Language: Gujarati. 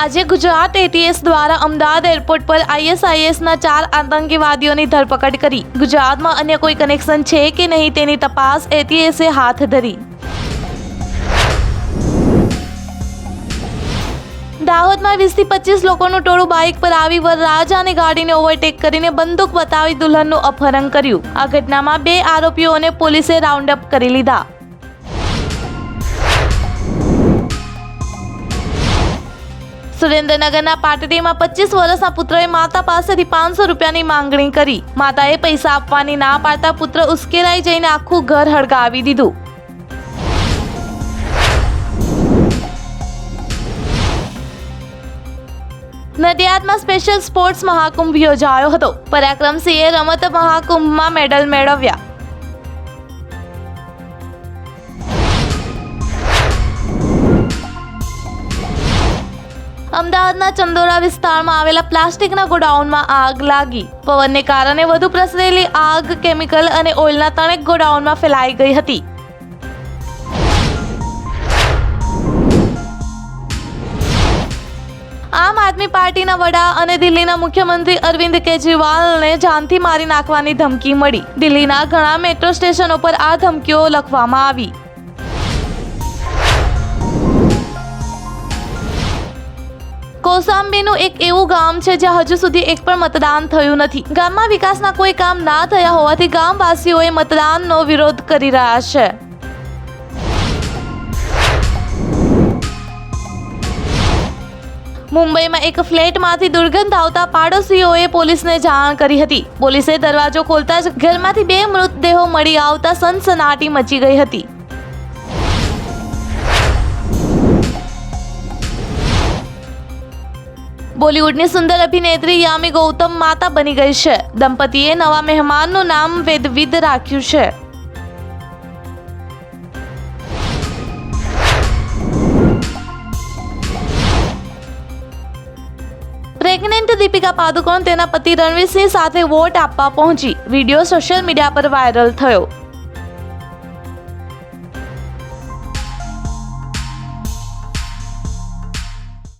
આજે ગુજરાત એટીએસ દ્વારા અમદાવાદ એરપોર્ટ પર આઈએસઆઈએસના ચાર આતંકીવાદીઓની ધરપકડ કરી. ગુજરાતમાં અન્ય કોઈ કનેક્શન છે કે નહીં તેની તપાસ એટીએસે હાથ ધરી. દાહોદમાં વીસથી પચીસ લોકોનું ટોળું બાઇક પર આવી વરરાજાની ગાડીને ઓવરટેક કરીને બંદૂક બતાવી દુલ્હનનું અપહરણ કર્યું. આ ઘટનામાં બે આરોપીઓને પોલીસે રાઉન્ડ અપ કરી લીધા. સુરેન્દ્રનગરના પાટડીમાં પચીસ વર્ષના પુત્રએ માતા પાસેથી પાંચસો રૂપિયાની માંગણી કરી. માતાએ પૈસા આપવાની ના પાડતા પુત્ર ઉશ્કેરાઈ જઈને આખું ઘર હળગાવી દીધું. નડિયાદમાં સ્પેશિયલ સ્પોર્ટ્સ મહાકુંભ યોજાયો હતો. પરાક્રમસિંહે રમત મહાકુંભમાં મેડલ મેળવ્યા. અમદાવાદના ચંદોરા વિસ્તારમાં આવેલા પ્લાસ્ટિકના ગોડાઉનમાં આગ લાગી. પવનને કારણે વધુ પ્રસરેલી આગ, કેમિકલ અને ઓઇલના ત્રણેક ગોડાઉનમાં ફેલાઈ ગઈ હતી. આમ આદમી પાર્ટીના વડા અને દિલ્હીના મુખ્યમંત્રી અરવિંદ કેજરીવાલને જાનથી મારી નાખવાની ધમકી મળી. દિલ્હીના ઘણા મેટ્રો સ્ટેશનો પર આ ધમકીઓ લખવામાં આવી. કોસાંબીનું એક એવું ગામ છે જ્યાં હજુ સુધી એક પણ મતદાન થયું નથી. ગામમાં વિકાસના કોઈ કામ ના થયા હોવાથી ગામવાસીઓએ મતદાનનો વિરોધ કરી રહ્યા છે. મુંબઈમાં એક ફ્લેટમાંથી દુર્ગંધ આવતા પાડોશીઓએ પોલીસને જાણ કરી હતી. પોલીસે દરવાજો ખોલતા જ ઘરમાંથી બે મૃતદેહો મળી આવતા સનસનાટી મચી ગઈ હતી. બોલિવૂડની સુંદર અભિનેત્રી યામી ગૌતમ માતા બની ગઈ છે. દંપતીએ નવા મહેમાનનું નામ વેદવિદ રાખ્યું છે. પ્રેગ્નેન્ટ દીપિકા પાદુકોણ તેના પતિ રણવીરસિંહ સાથે વોટ આપવા પહોંચી. વીડિયો સોશિયલ મીડિયા પર વાયરલ થયો.